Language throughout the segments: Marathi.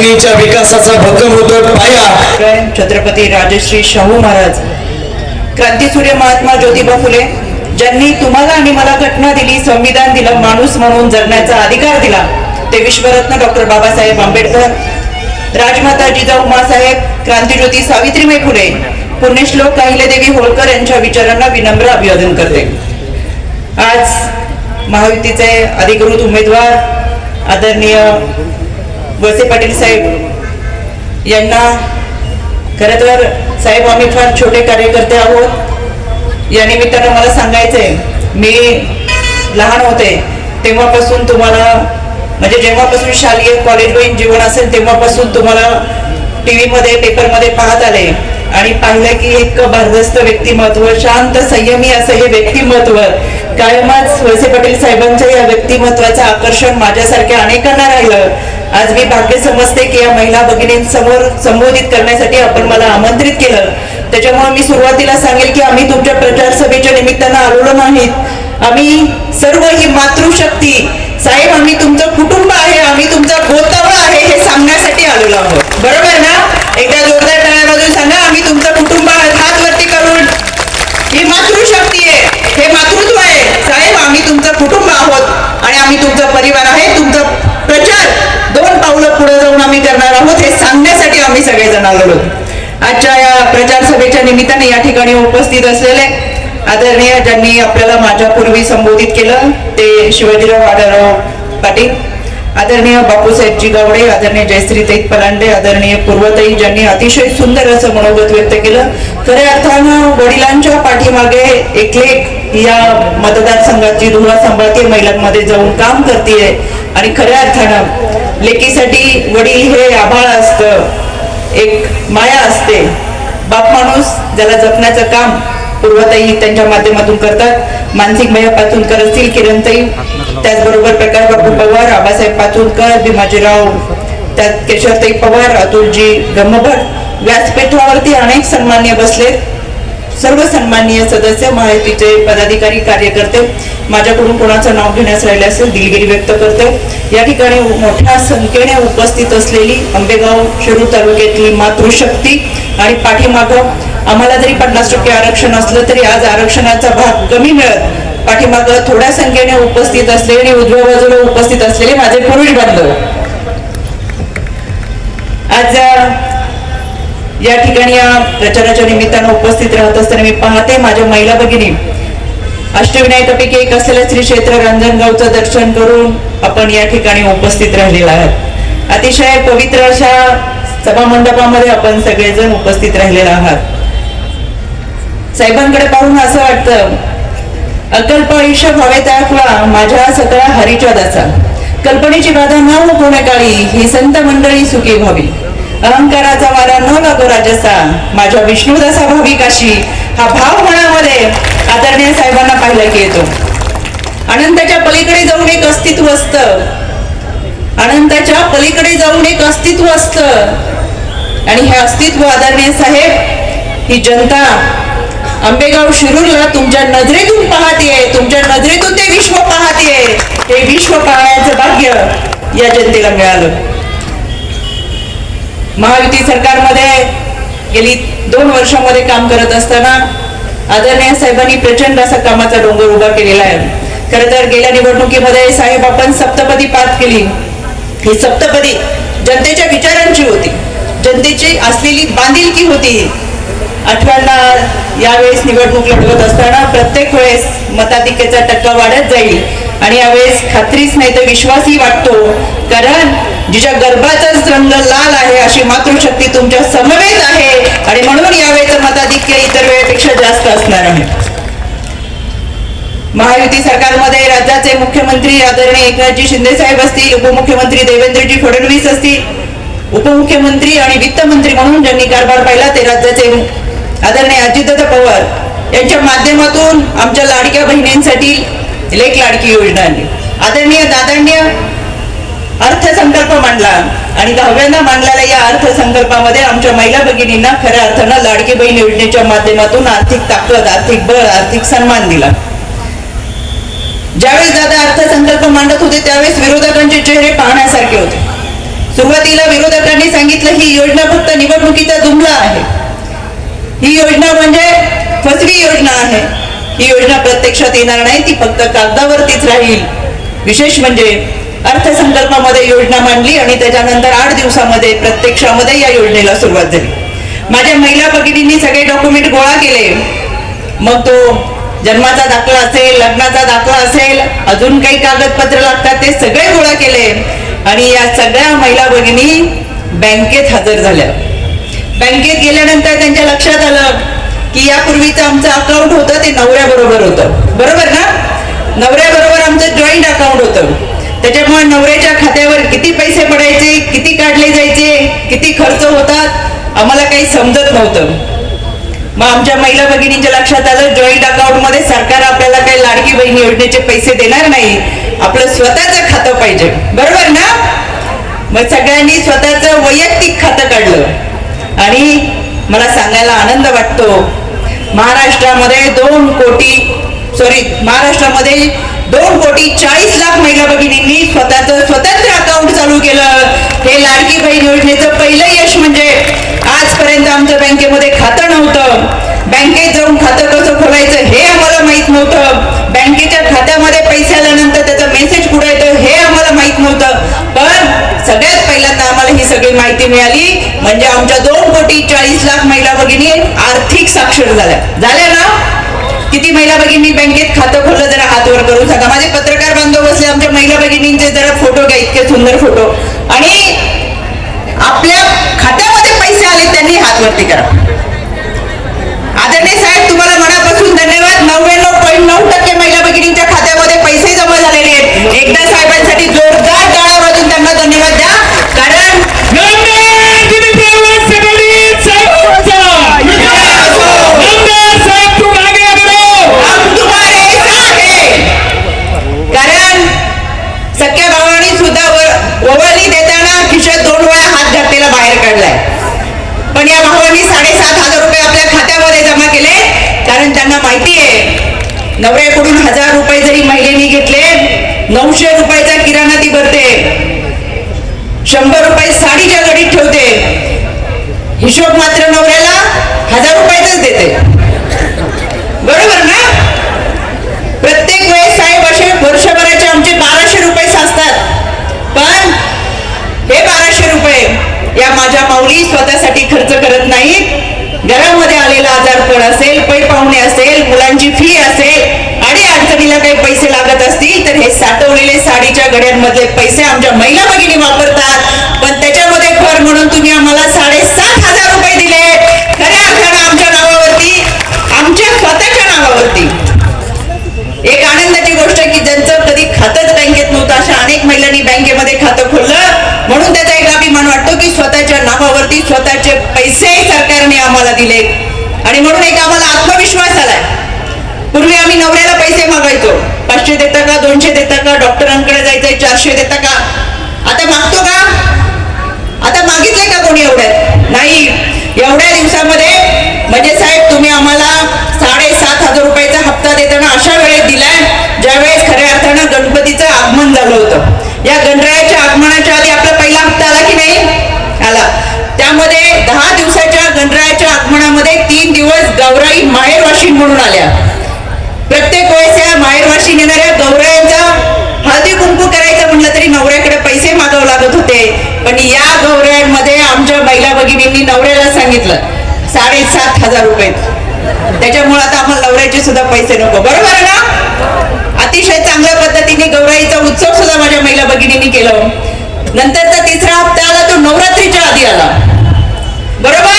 जमिनीच्या विकासाचा भक्कम होतो पाया. छत्रपती राजश्री शाहू महाराज. क्रांतीसूर्य महात्मा ज्योतिबा फुले ज्यांनी तुम्हाला आणि मला घटना दिली संविधान दिलं माणूस म्हणून जगण्याचा अधिकार दिला ते विश्वरत्न डॉक्टर बाबासाहेब आंबेडकर राजमाता जिजाऊ मासाहेब क्रांतीज्योती सावित्रीबाई फुले पुण्यश्लोक देवी होळकर यांच्या विचारांना विनम्र अभिवादन करते. आज महायुतीचे अधिकृत उमेदवार आदरणीय वसे पाटील साहेब यांना खरं तर साहेब आम्ही फार छोटे कार्यकर्ते आहोत. या निमित्तानं मला सांगायचंय मी लहान होते तेव्हापासून तुम्हाला म्हणजे जेव्हापासून शालेय कॉलेज जीवन असेल तेव्हापासून तुम्हाला टी व्हीमध्ये पेपरमध्ये पाहत आले. आणि पाहिलं की इतकं भारदस्त व्यक्तिमत्व शांत संयमी असं हे व्यक्तिमत्व कायमच वळसे पाटील साहेबांच्या या व्यक्तिमत्वाचं आकर्षण माझ्यासारख्या अनेकांना राहिलं. आज मी भाग्य समजते की या महिला भगिनींसमोर संबोधित करण्यासाठी आपण मला आमंत्रित केलं. त्याच्यामुळे मी सुरुवातीला सांगेल की आम्ही तुमच्या प्रचार सभेच्या निमित्तानं आलेलो नाहीत. आम्ही सर्व ही मातृशक्ती. साहेब आम्ही तुमचं कुटुंब आहे आम्ही तुमचा गोतावळ आहे हे सांगण्यासाठी आलेलो आहोत. बरोबर ना? एकदा जोरदार टाळ्या वाजवून सांगा आम्ही तुमचं कुटुंब आहात हात वरती करून ही मातृशक्ती आहे हे मातृत्व आहे. साहेब आम्ही तुमचं कुटुंब आहोत आणि आम्ही तुमचा परिवार आहे पावलं पुढे जाऊन आम्ही करणार आहोत हे सांगण्यासाठी आम्ही सगळेजण आलेलो आहोत. आजच्या या प्रचार सभेच्या निमित्ताने या ठिकाणी उपस्थित असलेले आदरणीय ज्यांनी आपल्याला माझ्यापूर्वी संबोधित केलं ते शिवाजीराव आढळराव पाटील आदरणीय बापूसाहेबजी गावडे आदरणीय जयश्री तईत पलांडे आदरणीय पूर्वताई ज्यांनी अतिशय सुंदर असं मनोगत व्यक्त केलं खऱ्या अर्थानं वडिलांच्या पाठीमागे एकलेक या मतदारसंघाची धुरा सांभाळते महिलांमध्ये जाऊन काम करते आणि खऱ्या अर्थानं लेकीसाठी वडील हे आभाळ असतं. एक माया असते. बाप माणूस ज्याला जपण्याचं काम पूर्वताई त्यांच्या माध्यमातून करतात. मानसिक भैया पाचुनकर असतील किरणताई. त्याचबरोबर प्रकाश बापू पवार आबासाहेब पाचूनकर भीमाजीराव त्यात केशवताई पवार अतुलजी गम्मभट व्यासपीठावरती अनेक सन्मान्य बसलेत. सर्व सन्माननीय सदस्य महायुतीचे पदाधिकारी कार्यकर्ते माझ्याकडून कोणाचं नाव घेण्यास राहिले असेल दिलगिरी व्यक्त करते. या ठिकाणी मोठ्या संख्येने उपस्थित असलेली आंबेगाव शिरूर तालुक्यातली मातृशक्ती आणि पाठीमागं आम्हाला जरी पन्नास टक्के आरक्षण असलं तरी आज आरक्षणाचा भाग कमी मिळत पाठीमागं थोड्या संख्येने उपस्थित असलेले आणि उजव्या बाजूला उपस्थित असलेले माझे पुरुष बांधव आज या ठिकाणी या प्रचाराच्या निमित्तानं उपस्थित राहत असताना मी पाहते माझ्या महिला भगिनी. अष्टविनायकापैकी एक असलेल्या श्री क्षेत्र रांजणगावचं दर्शन करून आपण या ठिकाणी उपस्थित राहिलेला आहात. अतिशय पवित्र अशा सभा मंडपामध्ये आपण सगळेजण उपस्थित राहिलेला आहात. साहेबांकडे पाहून असं वाटतं अकल्प आयुष्य व्हावे दाखवा माझ्या सगळ्या हरीच्या कल्पनेची बाधा न हो काळी ही संत मंडळी सुखी व्हावी. अहंकाराचा वारा न लागो राजसा माझ्या विष्णुदासा भाविकाशी हा भाव मनामध्ये आदरणीय साहेबांना पाहिलं की येतो. अनंताच्या पलीकडे जाऊन एक अस्तित्व असतं. अनंताच्या पलीकडे जाऊन एक अस्तित्व असतं. आणि हे अस्तित्व आदरणीय साहेब ही जनता आंबेगाव शिरूरला तुमच्या नजरेतून पाहतीये तुमच्या नजरेतून ते विश्व पाहतीये. हे विश्व पाहण्याचं भाग्य या जनतेला मिळालं. महायुती सरकारमध्ये गेली दोन वर्षामध्ये काम करत असताना आदरणीय साहेबांनी प्रचंड असा कामाचा डोंगर उभा केलेला आहे. खरं तर गेल्या निवडणुकीमध्ये साहेब आपण सप्तपदी पात केली. ही सप्तपदी जनतेच्या विचारांची होती. जनतेची असलेली बांधिलकी होती. आठव्यांना यावेळेस निवडणूक लढवत असताना प्रत्येक वेळेस मताधिक्याचा टक्का वाढत जाईल. आणि यावेळेस खात्रीच नाही तर विश्वासही वाटतो. कारण जिच्या गर्भाचाच रंग लाल आहे अशी मातृशक्ती तुमच्या समवेत आहे. आणि म्हणून यावेळेचं मताधिक्य इतर वेळेपेक्षा जास्त असणार आहे. महायुती सरकारमध्ये राज्याचे मुख्यमंत्री आदरणीय एकनाथजी शिंदे साहेब असतील उपमुख्यमंत्री देवेंद्रजी फडणवीस असतील उपमुख्यमंत्री आणि वित्त मंत्री म्हणून ज्यांनी कारभार पाहिला ते राज्याचे आदरणीय अजितदादा पवार यांच्या माध्यमातून आमच्या लाडक्या बहिणींसाठी लेख लाडकी योजना आली आदरणीय दादांड्या अर्थसंकल्प मांडला. आणि दहाव्यांदा मांडलेल्या या अर्थसंकल्पामध्ये आमच्या महिला भगिनींना खऱ्या अर्थानं लाडकी बहीण योजनेच्या माध्यमातून आर्थिक ताकद आर्थिक बळ आर्थिक सन्मान दिला. ज्यावेळेस दादा अर्थसंकल्प मांडत होते त्यावेळेस विरोधकांचे चेहरे पाहण्यासारखे होते. सुरुवातीला विरोधकांनी सांगितलं ही योजना फक्त निवडणुकीचा जुमला आहे. ही योजना म्हणजे फसवी योजना आहे. ही योजना प्रत्यक्षात येणार नाही ती फक्त कागदावरतीच राहील. विशेष म्हणजे अर्थसंकल्पामध्ये योजना मांडली आणि त्याच्यानंतर आठ दिवसामध्ये प्रत्यक्षामध्ये या योजनेला सुरुवात झाली. माझ्या महिला भगिनींनी सगळे डॉक्युमेंट गोळा केले. मग तो जन्माचा दाखला असेल लग्नाचा दाखला असेल अजून काही कागदपत्र लागतात ते सगळे गोळा केले. आणि या सगळ्या महिला भगिनी बँकेत हजर झाल्या. बँकेत गेल्यानंतर त्यांच्या लक्षात आलं की यापूर्वीचं आमचं अकाउंट होतं ते नवऱ्याबरोबर होतं. बरोबर ना? नवऱ्याबरोबर आमचं जॉईंट अकाउंट होतं. त्याच्यामुळे नवऱ्याच्या खात्यावर किती पैसे पडायचे किती काढले जायचे किती खर्च होतात आम्हाला काही समजत नव्हतं. मग आमच्या महिला भगिनींच्या लक्षात आलं जॉईंट अकाउंटमध्ये सरकार आपल्याला काही लाडकी बहीण योजनेचे पैसे देणार नाही. आपलं स्वतःचं खातं पाहिजे. बरोबर ना? मग सगळ्यांनी स्वतःचं वैयक्तिक खातं काढलं. आणि मला सांगायला आनंद वाटतो महाराष्ट्रामध्ये दोन कोटी सॉरी महाराष्ट्रामध्ये दोन कोटी चाळीस लाख महिला भगिनींनी स्वतःच स्वतंत्र अकाउंट चालू केलं. हे लाडकी बहीण योजनेचं पहिलं यश म्हणजे आजपर्यंत आमच्या बँकेमध्ये खातं नव्हतं. बँकेत जाऊन खातं कसं खोलायचं हे आम्हाला माहीत नव्हतं. बँकेच्या खात्यामध्ये पैसे आल्यानंतर त्याचा मेसेज कुठे येतो हे आम्हाला माहीत नव्हतं. पण सगळ्यात पहिल्यांदा आम्हाला ही सगळी माहिती मिळाली. म्हणजे आमच्या दोन कोटी चाळीस लाख महिला भगिनी आर्थिक साक्षर झाल्या. झाल्या ना? किती महिला भगिनी बँकेत खातं खोललं जरा हात वर करून सांगा. माझे पत्रकार बांधव बसले आमच्या महिला भगिनींचे जरा फोटो घ्या इतके सुंदर फोटो आणि आपल्या खात्यामध्ये पैसे आले त्यांनी हात वरती करा. आदरणीय साहेब तुम्हाला मनापासून धन्यवाद. नव्याण्णव पॉईंट नऊ टक्के महिला भगिनींच्या खात्यामध्ये पैसे जमा झालेले आहेत. एकदा साहेबांसाठी जोरदार टाळ्या वाजून त्यांना धन्यवाद द्या कारण हम तुम्हारे साथ हैं. कारण सख्या भावानी सुद्धा व- ओवाळणी देताना खिशात दोन वेळा हात घातलेला बाहेर काढलाय पण या भावानी साडेसात हजार रुपये आपल्या खात्यामध्ये जमा केले माहितीये नवऱ्याकडून हजार रुपये जरी महिलेने घेतले नऊशे रुपयाचा किराणा ती भरते. शंभर रुपये साडीच्या गडीत ठेवते. हिशोब मात्र नवऱ्याला हजार रुपयाचाच देते. बरोबर ना? प्रत्येक वेळेस साहेब असे वर्षभराचे आमचे बाराशे रुपये साचतात. पण हे बाराशे रुपये या माझ्या माऊली स्वतःसाठी खर्च करत नाहीत. घरामध्ये आलेला आजारपण असेल पै पाहुणे असेल मुलांची फी असेल आणि अडचणीला काही पैसे लागत असतील तर हे साठवलेले साडीच्या गड्यांमधले पैसे आमच्या महिला भगिनी वापरतात. पण त्याच्यामध्ये भर म्हणून तुम्ही आम्हाला साडेसात हजार रुपये दिले. खऱ्या अर्थानं आमच्या नावावरती आमच्या स्वतःच्या नावावरती. एक आनंदाची गोष्ट की ज्यांचं कधी खातंच बँकेत नव्हतं अशा अनेक महिलांनी बँकेमध्ये खातं खोललं. म्हणून त्याचा एक अभिमान वाटतो की स्वतःच्या नावावरती स्वतःचे पैसे आम्हाला दिले. आणि म्हणून एक आम्हाला आत्मविश्वास आलाय. पूर्वी आम्ही नवऱ्याला पैसे मागायचो. पाचशे देता का दोनशे देता का डॉक्टरांकडे जायचंय चारशे देता का? आता मागतो का? आता मागितले का कोणी एवढ्यात? नाही. एवढ्या दिवसामध्ये म्हणजे साहेब तुम्ही आम्हाला साडेसात हजार रुपयाचा हप्ता देताना अशा वेळेत दिलाय ज्यावेळेस खऱ्या अर्थानं गणपतीचं आगमन झालं होतं. या गणरायाच्या आगमनाच्या आधी आपलं पहिला हप्ता आला की नाही आला त्यामध्ये दहा दिवसाच्या गणरायाच्या आगमनामध्ये तीन दिवस गौराई माहेरवाशीन म्हणून आल्या. प्रत्येक वेळेस या माहेरवाशी येणाऱ्या गौरायांचा हळदी कुंकू करायचं म्हटलं तरी नवऱ्याकडे पैसे मागावं लागत होते. पण या गौरायांमध्ये आमच्या महिला भगिनींनी नवऱ्याला सांगितलं साडेसात हजार रुपये. त्याच्यामुळे आता आम्हाला नवऱ्याचे सुद्धा पैसे नको. बरोबर ना? अतिशय चांगल्या पद्धतीने गौराईचा उत्सव सुद्धा माझ्या महिला भगिनींनी केलं हो. नंतरचा तिसरा हप्ता आला तो नवरात्रीच्या आधी आला. बरोबर?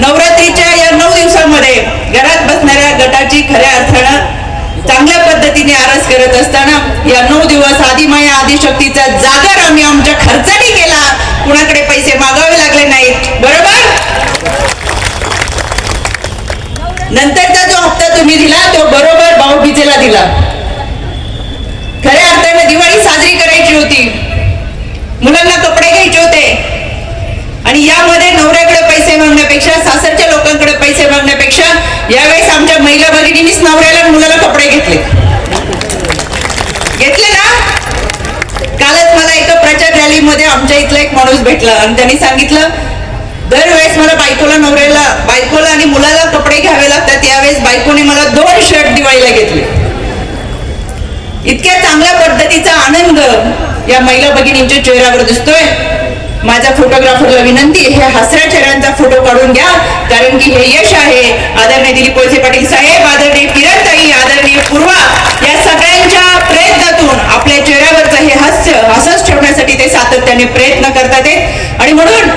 नवरात्रीच्या या नऊ दिवसामध्ये घरात बसणाऱ्या गटाची खऱ्या अर्थानं चांगल्या पद्धतीने आरस करत असताना या नऊ दिवस आदिमाया आदिशक्तीचा जागर आम्ही आमच्या खर्चाने केला. कुणाकडे पैसे मागावे लागले नाहीत. बरोबर? नंतरचा जो हप्ता तुम्ही दिला तो बरोबर भाऊबीजेला दिला. खऱ्या अर्थानं दिवाळी साजरी करायची होती मुलांना कपडे घ्यायचे होते आणि यामध्ये नवऱ्याकडे पैसे मागण्यापेक्षा सासरच्या लोकांकडे पैसे मागण्यापेक्षा यावेळेस आमच्या महिला नवऱ्याला मुलाला कपडे घेतले. घेतले ना? कालच मला एका प्रचार रॅलीमध्ये आमच्या इथला एक माणूस भेटला आणि त्यांनी सांगितलं दरवेळेस मला बायकोला नवऱ्याला बायकोला आणि मुलाला कपडे घ्यावे लागतात यावेळेस बायकोने मला दोन शर्ट दिवाळीला घेतले. इतक्या चांगल्या पद्धतीचा आनंद या महिला भगिनींच्या चेहऱ्यावर दिसतोय. माझ्या फोटोग्राफरला विनंती हे हसऱ्या चेहऱ्यांचा फोटो काढून घ्या कारण की हे यश आहे. आदरणीय दिलीप वळसे पाटील साहेब आदरणीय किरणताई आदरणीय पूर्वा या सगळ्यांच्या प्रयत्नातून आपल्या चेहऱ्यावरचं हे हास्य हसच ठेवण्यासाठी ते सातत्याने प्रयत्न करतात आणि म्हणून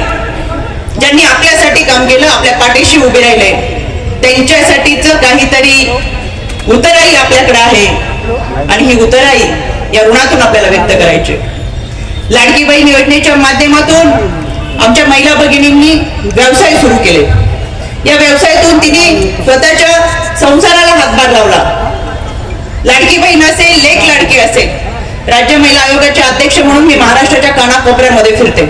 ज्यांनी आपल्यासाठी काम केलं आपल्या पाठीशी उभे राहिले त्यांच्यासाठीच काहीतरी उतराई आपल्याकडे आहे. आणि ही उतराई या ऋणातून आपल्याला व्यक्त करायची लाडकी बहीण योजनेच्या माध्यमातून आमच्या महिला भगिनींनी व्यवसाय सुरू केले. या व्यवसायातून तिने स्वतःच्या संसाराला हातभार लावला. लाडकी बहीण असेल लेख लाडकी असेल राज्य महिला आयोगाचे अध्यक्ष म्हणून मी महाराष्ट्राच्या कानाकोपऱ्यामध्ये फिरते.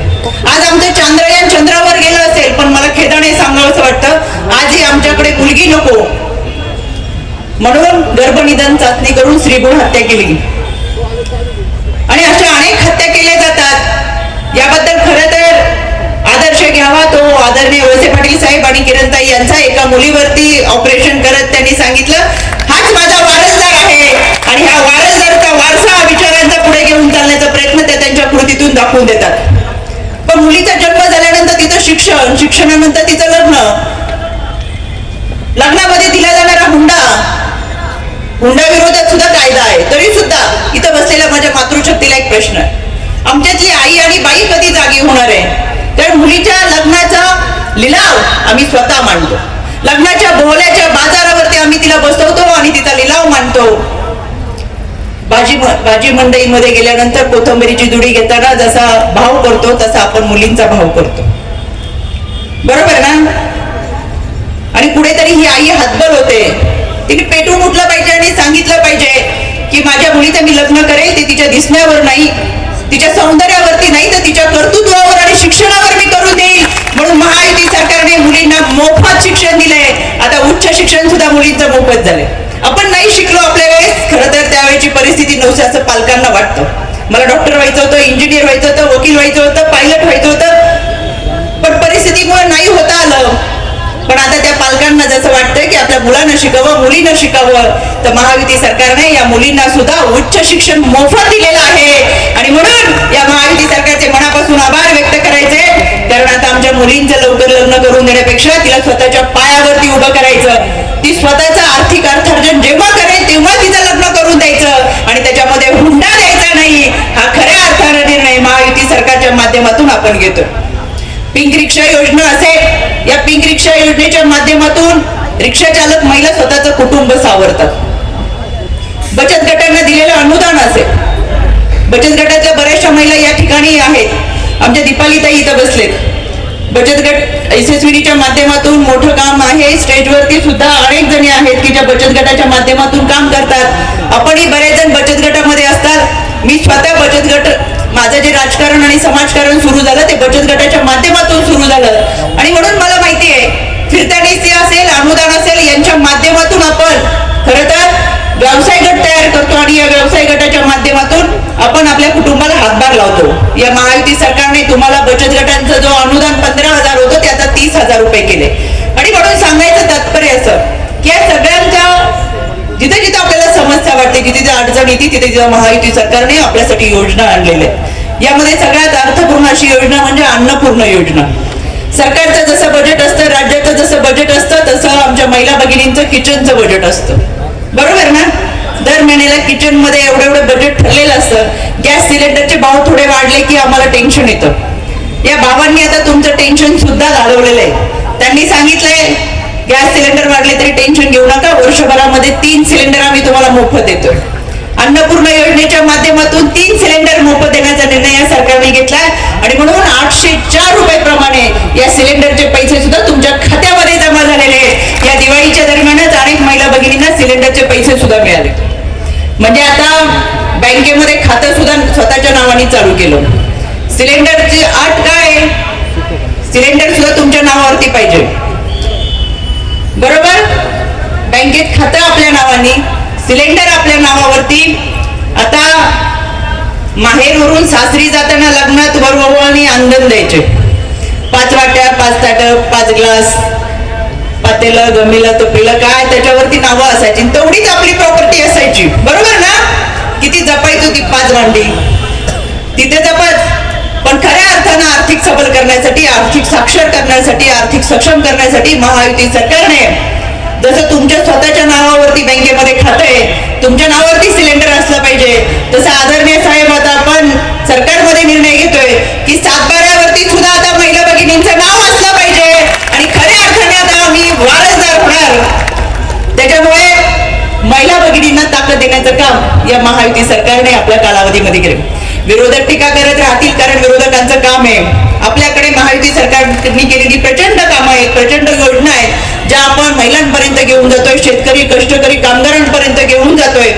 आज आमचं चांद्रयान चंद्रावर गेलं असेल पण मला खेदाने सांगावंसं वाटतं आजही आमच्याकडे मुलगी नको. म्हणून गर्भनिधन चाचणी करून श्रीगुण हत्या केली. आणि अशा अनेक हत्या केल्या जातात. याबद्दल खरं तर आदर्श घ्यावा तो आदरणीय वळसे पाटील साहेब आणि किरणताई यांचा एका मुलीवरती ऑपरेशन करत त्यांनी सांगितलं हाच माझा वारसदार आहे आणि हा वारसदारचा वारसा विचारांचा पुढे घेऊन चालण्याचा प्रयत्न त्या त्यांच्या कृतीतून दाखवून देतात. पण मुलीचा जन्म झाल्यानंतर तिचं शिक्षण शिक्षणानंतर तिचं प्रश्न. आमच्यातली आई आणि बाई कधी जागी होणार आहे? तर मुलीच्या लग्नाचा लिलाव आम्ही स्वतः मांडतो. लग्नाच्या बोहल्याच्या बाजारावरती आम्ही तिला बसवतो आणि तिचा लिलाव मांडतो. भाजी भाजी मंडईमध्ये गेल्यानंतर कोथंबरीची जुडी घेताना जसा भाव करतो तसा आपण मुलींचा भाव करतो बरोबर ना? आणि कुठेतरी ही आई हातभर होते. तिने पेटून उठलं पाहिजे आणि सांगितलं पाहिजे की माझ्या मुलीचं मी लग्न करेल ते तिच्या दिसण्यावर नाही तिच्या सौंदर्यावरती नाही तर तिच्या कर्तृत्वावर आणि शिक्षणावर मी करून देईल. म्हणून महायुती सरकारने मुलींना मोफत शिक्षण दिलंय. आता उच्च शिक्षण सुद्धा मुलींचं मोफत झालंय. आपण नाही शिकलो आपल्या वेळेस खरं तर त्यावेळेची परिस्थिती नव्हती असं पालकांना वाटतं. मला डॉक्टर व्हायचं होतं इंजिनियर व्हायचं होतं वकील व्हायचं होतं पायलट व्हायचं होतं पण परिस्थितीमुळे नाही होत पण आता त्या पालकांना जसं वाटतंय की आपल्या मुलांना शिकावं मुलींना शिकावं तर महायुती सरकारने या मुलींना सुद्धा उच्च शिक्षण मोफत दिलेलं आहे. आणि म्हणून या महायुती सरकारचे मनापासून आभार व्यक्त करायचे. कारण आता आमच्या मुलींचं लवकर लग्न करून देण्यापेक्षा तिला स्वतःच्या पायावरती उभं करायचं. ती स्वतःचं आर्थिक अर्थार्जन जेव्हा करेल तेव्हा तिचं लग्न करून द्यायचं. आणि त्याच्यामध्ये हुंडा द्यायचा नाही. हा खऱ्या अर्थाने निर्णय महायुती सरकारच्या माध्यमातून आपण घेतो पिंक रिक्षा योजना असेल या पिंक रिक्षा योजनेच्या माध्यमातून रिक्षा चालक महिला स्वतःचं कुटुंब सावरतात. बचत गटांना दिलेलं अनुदान असेल बचत गटातल्या बऱ्याचशा महिला या ठिकाणी आहेत. आमच्या दीपालीताई इथं बसलेत. बचत गट यशस्विनीच्या माध्यमातून मोठं काम आहे. स्टेजवरती सुद्धा अनेक जणी आहेत की ज्या बचत गटाच्या माध्यमातून काम करतात. आपणही बरेच जण बचत गटामध्ये असतात. मी स्वतः बचत गट माझं जे राजकारण आणि समाजकारण सुरू झालं ते बचत गट माध्यमातून सुरू झालं. आणि म्हणून मला माहिती आहे फिरत्यानीसी असेल अनुदान असेल यांच्या माध्यमातून आपण खरं तर व्यवसाय गट तयार करतो आणि या व्यवसाय गटाच्या माध्यमातून आपण आपल्या कुटुंबाला हातभार लावतो. या महायुती सरकारने तुम्हाला बचत गटांचं जो अनुदान पंधरा हजार होतं ते आता तीस हजार रुपये केले. आणि म्हणून सांगायचं तात्पर्य असं की या सगळ्यांच्या जिथे जिथे आपल्याला समस्या वाटते जिथे जिथे अडचण येते तिथे तिथे महायुती सरकारने आपल्यासाठी योजना आणलेल्या आहेत. यामध्ये सगळ्यात अर्थपूर्ण अशी योजना म्हणजे अन्नपूर्ण योजना. सरकारचं जसं बजेट असतं राज्याचं जसं बजेट असतं तसं आमच्या महिला भगिनींचं किचनचं बजेट असतं. बरोबर ना? दर महिन्याला किचनमध्ये एवढं एवढं बजेट ठरलेलं असतं. गॅस सिलेंडरचे भाव थोडे वाढले की आम्हाला टेन्शन येतं. या भावांनी आता तुमचं टेन्शन सुद्धा घालवलेलं आहे त्यांनी सांगितलंय गॅस सिलेंडर वाढले तरी टेन्शन घेऊ नका. वर्षभरामध्ये तीन सिलेंडर आम्ही तुम्हाला मोफत देतोय. अन्नपूर्ण योजनेच्या माध्यमातून तीन सिलेंडर मोफत देण्याचा निर्णय या सरकारने घेतलाय आणि म्हणून आठशे चार रुपये प्रमाणे या सिलेंडरचे पैसे सुद्धा तुमच्या खात्यामध्ये जमा झालेले आहेत. या दिवाळीच्या दरम्यानच अनेक महिला भगिनींना सिलेंडरचे पैसे सुद्धा मिळाले. म्हणजे आता बँकेमध्ये खातं सुद्धा स्वतःच्या नावाने चालू केलं. सिलेंडरची आठ काय? सिलेंडर सुद्धा तुमच्या नावावरती पाहिजे. बरोबर? बँकेत खातं आपल्या नावाने. सिलेंडर आपल्या नावावरती. आता माहेरवरून सासरी जाताना लग्नात वरवळणी अंगण द्यायचे. पाच वाट्या पाच ताट पाच ग्लास पातेलं गमीलं तपेलं काय त्याच्यावरती नावं असायची. तेवढीच आपली प्रॉपर्टी असायची. बरोबर ना? किती जपायची होती पाच भांडी. तिथे जपत. पण खऱ्या अर्थानं आर्थिक सबल करण्यासाठी आर्थिक साक्षर करण्यासाठी आर्थिक सक्षम करण्यासाठी महायुती सरकारने जसं तुमच्या स्वतःच्या नावावरती बँकेमध्ये खातं आहे तुमच्या नावावरती सिलेंडर असलं पाहिजे. तसं आदरणीय साहेब आता आपण सरकारमध्ये निर्णय घेतोय की सातबाऱ्यावरती सुद्धा आता महिला भगिनींचं नाव असलं पाहिजे. आणि खऱ्या अर्थाने आता आम्ही वारसदार होणार. त्याच्यामुळे महिला भगिनींना ताकद देण्याचं काम या महायुती सरकारने आपल्या कालावधीमध्ये केलं. विरोधक टीका करत राहतील कारण विरोधकांचं काम आहे. आपल्याकडे महायुती सरकार घेऊन शेतकरी कष्टकरी कामगारांपर्यंत घेऊन जातोय.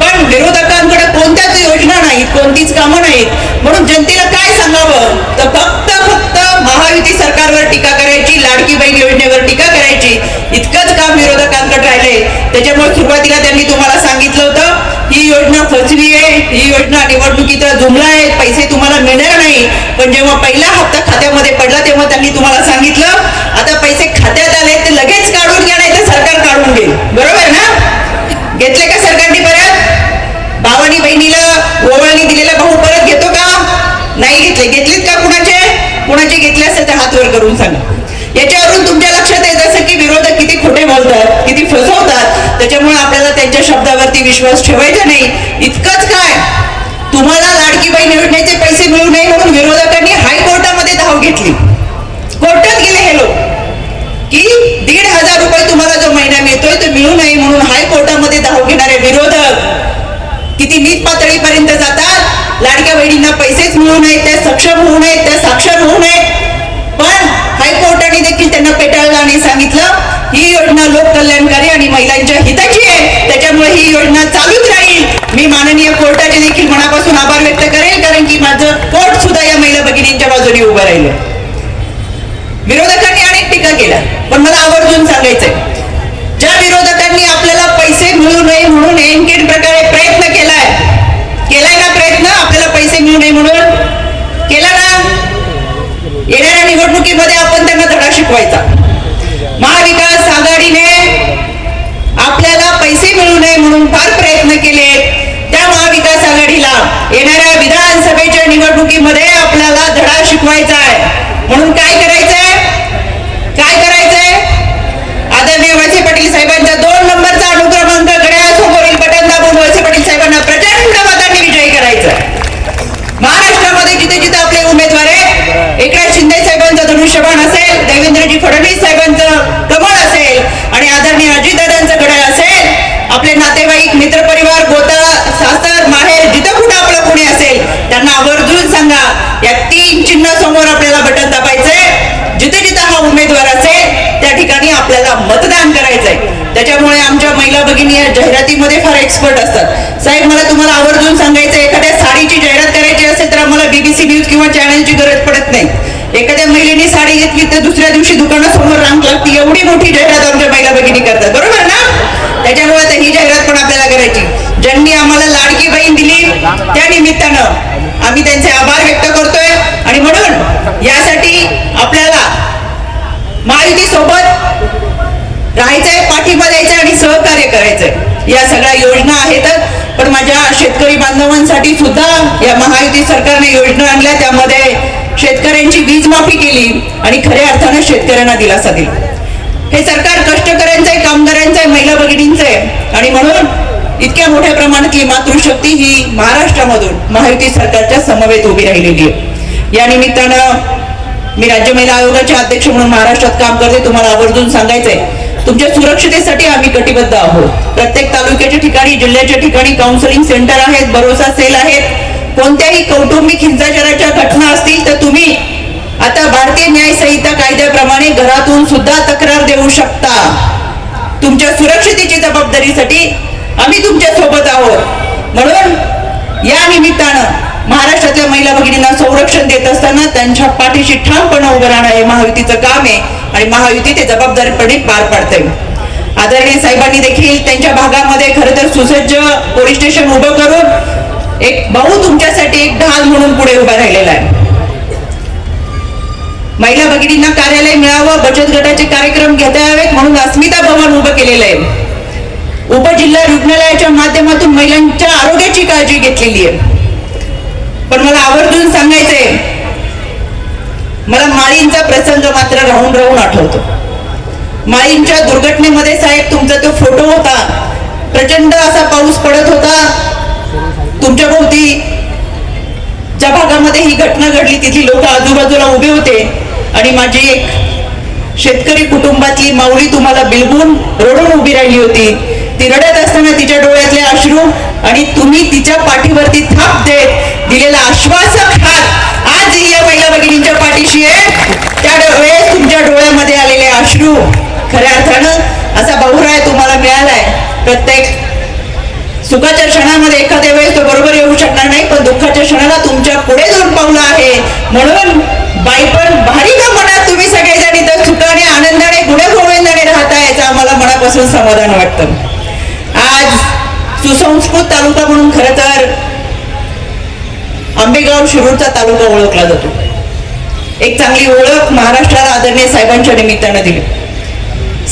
पण विरोधकांकडे कोणत्याच योजना नाहीत कोणतीच कामं नाहीत. म्हणून जनतेला काय सांगावं? तर फक्त फक्त महायुती सरकारवर टीका करायची लाडकी बहीण योजनेवर टीका करायची. इतकंच काम विरोधकांकडे राहिले त्याच्यामुळे सुरुवातीला त्यांनी तुम्हाला सांगितलं होतं ही योजना फसवी आहे ही योजना निवडणुकीचा जुमला आहे पैसे तुम्हाला मिळणार नाही. पण जेव्हा पहिला हप्ता खात्यामध्ये पडला तेव्हा त्यांनी तुम्हाला सांगितलं आता पैसे खात्यात आले ते लगेच काढून घ्या नाही तर सरकार काढून घेईल बरोबर ना घेतले का सरकारने परत भावानी बहिणीला ओवाळणी दिलेला भाऊ परत घेतो का नाही घेतले घेतलेत का कुणाचे कुणाचे घेतले असेल तर हात वर करून सांगा. याच्यावरून तुमच्या लक्षात येत असं की विरोधक किती खोटे बोलतात किती फसवतात. त्याच्यामुळे आपल्याला त्यांच्या शब्दावरती विश्वास ठेवायचा नाही. इतकंच काय? तुम्हाला लाडकी बहीण योजनेचे पैसे मिळू नये म्हणून विरोधकांनी हायकोर्टामध्ये धाव घेतली. कोर्टात गेले हे लोक. की दीड हजार रुपये तुम्हाला जो महिना मिळतोय तो मिळू नये म्हणून हायकोर्टामध्ये धाव घेणारे विरोधक किती नीच पातळीपर्यंत जातात? लाडक्या बहिणींना पैसेच मिळू नयेत त्या सक्षम होऊ नयेत त्या साक्षर होऊ नयेत. पण हायकोर्टाने देखील त्यांना पेटाळलं आणि सांगितलं ही योजना लोककल्याणकारी आणि महिलांच्या हिताची आहे. त्याच्यामुळे ही योजना चालूच राहील. मी माननीय कोर्टाचे देखील मनापासून आभार व्यक्त करेल कारण की माझं कोर्ट सुद्धा या महिला भगिनींच्या बाजूने उभं राहिलं. विरोधकांनी अनेक टीका केल्या पण मला आवर्जून सांगायचंय ज्या विरोधकांनी आपल्याला पैसे मिळू नये म्हणून एनकेड प्रकारे प्रयत्न केलाय केलाय ना प्रयत्न आपल्याला पैसे मिळू नये म्हणून केला ना येणाऱ्या निवडणुकीमध्ये आपण त्यांना धडा शिकवायचा. महाविकास आघाडीने आपल्याला पैसे मिळू नये म्हणून फार प्रयत्न केले त्या महाविकास आघाडीला येणाऱ्या विधानसभेच्या निवडणुकीमध्ये आपल्याला धडा शिकवायचा आहे. म्हणून काय करायचंय? काय करायचंय? आदरणीय वळसे पाटील साहेबांच्या दोन नंबरचा अनुक्रमांक घड्याळासमोरील बटन दाबून वळसे पाटील साहेबांना प्रचंड मतांनी विजयी करायचं महाराष्ट्रामध्ये जिथे जिथे आपले उमेदवार आहेत एकनाथ शिंदे साहेबांचं धनुष्यबाण असेल देवेंद्रजी फडणवीस साहेबांचं कमळ असेल आणि आदरणीय अजितदादांचं घड्याळ असेल आपले नातेवाईक मित्रपरिवार गोता सासर माहेर जिथं कुठं आपलं कोणी असेल त्यांना आवर्जून सांगा या तीन चिन्ह समोर आपल्याला बटन दाबायचंय. जिथे जिथं हा उमेदवार असेल त्या ठिकाणी आपल्याला मतदान करायचंय. त्याच्यामुळे आमच्या महिला भगिनी या जाहिरातीमध्ये फार एक्सपर्ट असतात साहेब मला तुम्हाला आवर्जून सांगायचं एखाद्या साडीची जाहिरात करायची असेल तर आम्हाला बीबीसी न्यूज किंवा चॅनलची गरज पडत नाही एखाद्या महिलेने साडी घेतली तर दुसऱ्या दिवशी दुकानासमोर रांग लागते एवढी मोठी जाहिरात आमच्या महिला भगिनी करतात. बरोबर ना? त्याच्यामुळे ही जाहिरात पण आपल्याला करायची. ज्यांनी आम्हाला लाडकी बहीण दिली त्या निमित्तानं आम्ही त्यांचे आभार व्यक्त करतोय. आणि म्हणून यासाठी आपल्याला महायुती सोबत राहायचंय पाठिंबा द्यायचा आणि सहकार्य करायचंय. या सगळ्या योजना आहेतच पण माझ्या शेतकरी बांधवांसाठी सुद्धा या महायुती सरकारने योजना आणल्या. त्यामध्ये शेतकऱ्यांची वीज माफी केली आणि खऱ्या अर्थानं शेतकऱ्यांना दिलासा दिला. हे सरकार कष्टकऱ्यांचं आहे कामगारांचं आहे महिला भगिनींचं आहे आणि म्हणून इतक्या मोठ्या प्रमाणातली मातृशक्ती ही महाराष्ट्रामधून महायुती सरकारच्या समवेत उभी राहिलेली आहे. या निमित्तानं मी राज्य महिला आयोगाचे अध्यक्ष म्हणून महाराष्ट्रात काम करते तुम्हाला आवर्जून सांगायचंय. तुमच्या सुरक्षतेसाठी आम्ही कटिबद्ध आहोत. प्रत्येक तालुक्याच्या ठिकाणी जिल्ह्याच्या ठिकाणी काउन्सिलिंग सेंटर आहेत भरोसा सेल आहेत. कोणत्याही कौटुंबिक हिंसाचाराच्या घटना असतील तर तुम्ही आता भारतीय न्याय संहिता कायद्याप्रमाणे घरातून सुद्धा तक्रार देऊ शकता. तुमच्या सुरक्षतेची जबाबदारीसाठी आम्ही तुमच्यासोबत आहोत. म्हणून या निमित्तानं महाराष्ट्रातल्या महिला भगिनींना संरक्षण देत असताना त्यांच्या पाठीशी ठामपणे उभं राहणं हे महायुतीचं काम आहे आणि महायुती ते जबाबदारीपणे पार पाडते आदरणीय साहेबांनी देखील त्यांच्या भागामध्ये खरं तर सुसज्ज पोलीस स्टेशन उभं करून एक भाऊ तुमच्यासाठी एक ढाल म्हणून पुढे उभा राहिलेला आहे. महिला भगिनींना कार्यालय मिळावं बचत गटाचे कार्यक्रम घेता यावेत म्हणून अस्मिता भवन उभं केलेलं आहे. उपजिल्हा रुग्णालयाच्या माध्यमातून महिलांच्या आरोग्याची काळजी घेतलेली आहे. पण मला आवर्जून सांगायचंय मला माळींचा प्रसंग मात्र राहून राहून आठवतो. माळींच्या दुर्घटनेमध्ये साहेब तुमचा तो फोटो होता. प्रचंड असा पाऊस पडत होता. तुमच्या भोवती ज्या भागामध्ये ही घटना घडली तिथली लोक आजूबाजूला उभे होते. आणि माझी एक शेतकरी कुटुंबातली माऊली तुम्हाला बिलगून रडून उभी राहिली होती. ती रडत असताना तिच्या डोळ्यातले अश्रू आणि तुम्ही तिच्या पाठीवरती थाप देत दिलेला आश्वासक हात आज या महिला भगिनींच्या पाठीशी आहे त्या वेळेस तुमच्या डोळ्यामध्ये आलेले अश्रू खऱ्या अर्थानं असा बहुराय तुम्हाला मिळालाय. प्रत्येक सुखाच्या क्षणामध्ये एखाद्या वेळेस तो बरोबर येऊ शकणार नाही पण दुःखाच्या क्षणाला तुमच्यापुढे जाऊन पावलं आहे. म्हणून बाई पण भारी का मनात तुम्ही सगळेजण इथं सुखाने आनंदाने गुणगोविंदाने राहता याचं आम्हाला मनापासून समाधान वाटतं. आज सुसंस्कृत तालुका म्हणून खरं तर आंबेगाव शिरूरचा तालुका ओळखला जातो. एक चांगली ओळख महाराष्ट्राला आदरणीय साहेबांच्या निमित्तानं दिली.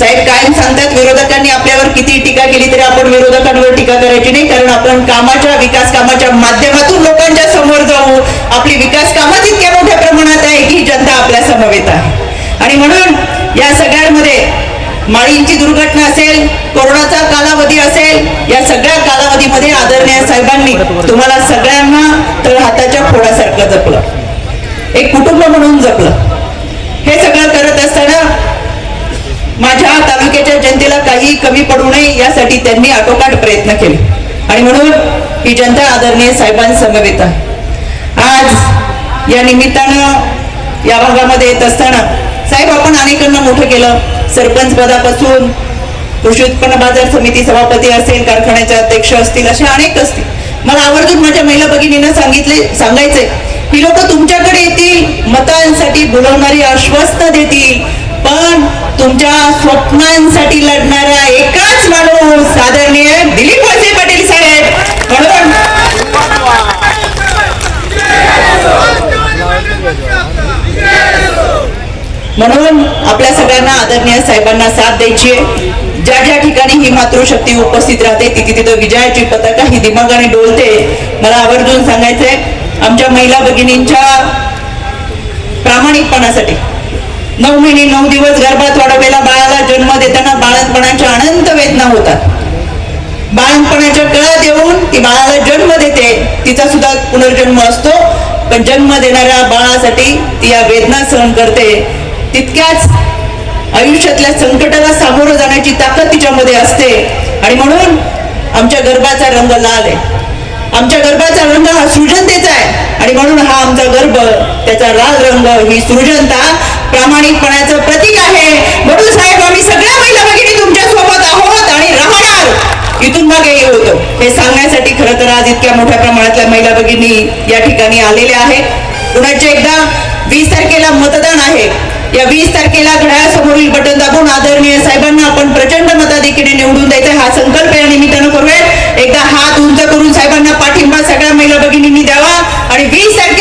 साहेब कायम सांगतात विरोधकांनी आपल्यावर किती टीका केली तरी आपण विरोधकांवर टीका करायची नाही कारण आपण कामाच्या विकास कामाच्या माध्यमातून लोकांच्या समोर जाऊ. आपली विकास कामं इतक्या मोठ्या प्रमाणात आहे की जनता आपल्या समवेत आहे. आणि म्हणून या सगळ्यांमध्ये माळींची दुर्घटना असेल कोरोनाचा कालावधी असेल या सगळ्या कालावधीमध्ये आदरणीय साहेबांनी तुम्हाला सगळ्यांना तर हाताच्या फोडासारखं जपलं. एक कुटुंब म्हणून जपलं. हे सगळं करत असताना माझ्या तालुक्याच्या जनतेला काही कमी पडू नये यासाठी त्यांनी आटोकाट प्रयत्न केले. आणि म्हणून ही जनता आदरणीय साहेबांसमवेत आहे. आज या निमित्तानं या भागामध्ये येत असताना साहेब आपण अनेकांना मोठं केलं. सरपंच पदापासून कृषी उत्पन्न बाजार समिती सभापती असेल कारखान्याचे अध्यक्ष असतील असे अनेक असतील. मला आवर्जून माझ्या महिला भगिनींना सांगितले सांगायचंय ही लोक तुमच्याकडे येतील मतांसाठी बोलवणारी आश्वस्त देतील पण तुमच्या स्वप्नांसाठी लढणारा एकाच माणूस आदरणीय दिलीप वळसे पाटील साहेब. म्हणून म्हणून आपल्या सगळ्यांना आदरणीय साहेबांना साथ द्यायची आहे. ज्या ज्या ठिकाणी ही मातृशक्ती उपस्थित राहते तिथे तिथं विजयाची पताका ही दिमागाने डोलते मला आवर्जून सांगायचंय आमच्या महिला भगिनींच्या प्रामाणिकपणासाठी. नऊ महिने नऊ दिवस गर्भात वाढवलेला बाळाला जन्म देताना बाळंतपणाच्या अनंत वेदना होतात. बाळंतपणाच्या कळत येऊन ती बाळाला जन्म देते. तिचा सुद्धा पुनर्जन्म असतो. पण जन्म देणाऱ्या बाळासाठी ती या वेदना सहन करते. तितक्याच आयुष्यातल्या संकटाला सामोरं जाण्याची ताकद तिच्यामध्ये असते. आणि म्हणून आमच्या गर्भाचा रंग लाल आहे. आमच्या गर्भाचा रंग हा सृजनतेचा आहे. आणि म्हणून हा आमचा गर्भ त्याचा लाल रंग ही सृजनता प्रामाणिकपणाचं प्रतीक आहे. म्हणून साहेब आम्ही सगळ्या महिला भगिनी तुमच्यासोबत आहोत आणि राहणार इथून मागे होतो. हे सांगण्यासाठी खरं तर आज इतक्या मोठ्या प्रमाणातल्या महिला भगिनी या ठिकाणी आलेल्या आहेत. कुणाच्या एकदा वीस तारखेला मतदान आहे. या वीस तारखेला घड्याळासमोरील बटन दाबून आदरणीय साहेबांना आपण प्रचंड मताधिकेने निवडून द्यायचा हा संकल्प या निमित्तानं करूयात एकदा हात उंच करून साहेबांना पाठिंबा सगळ्या महिला भगिनींनी द्यावा. आणि वीस तारखे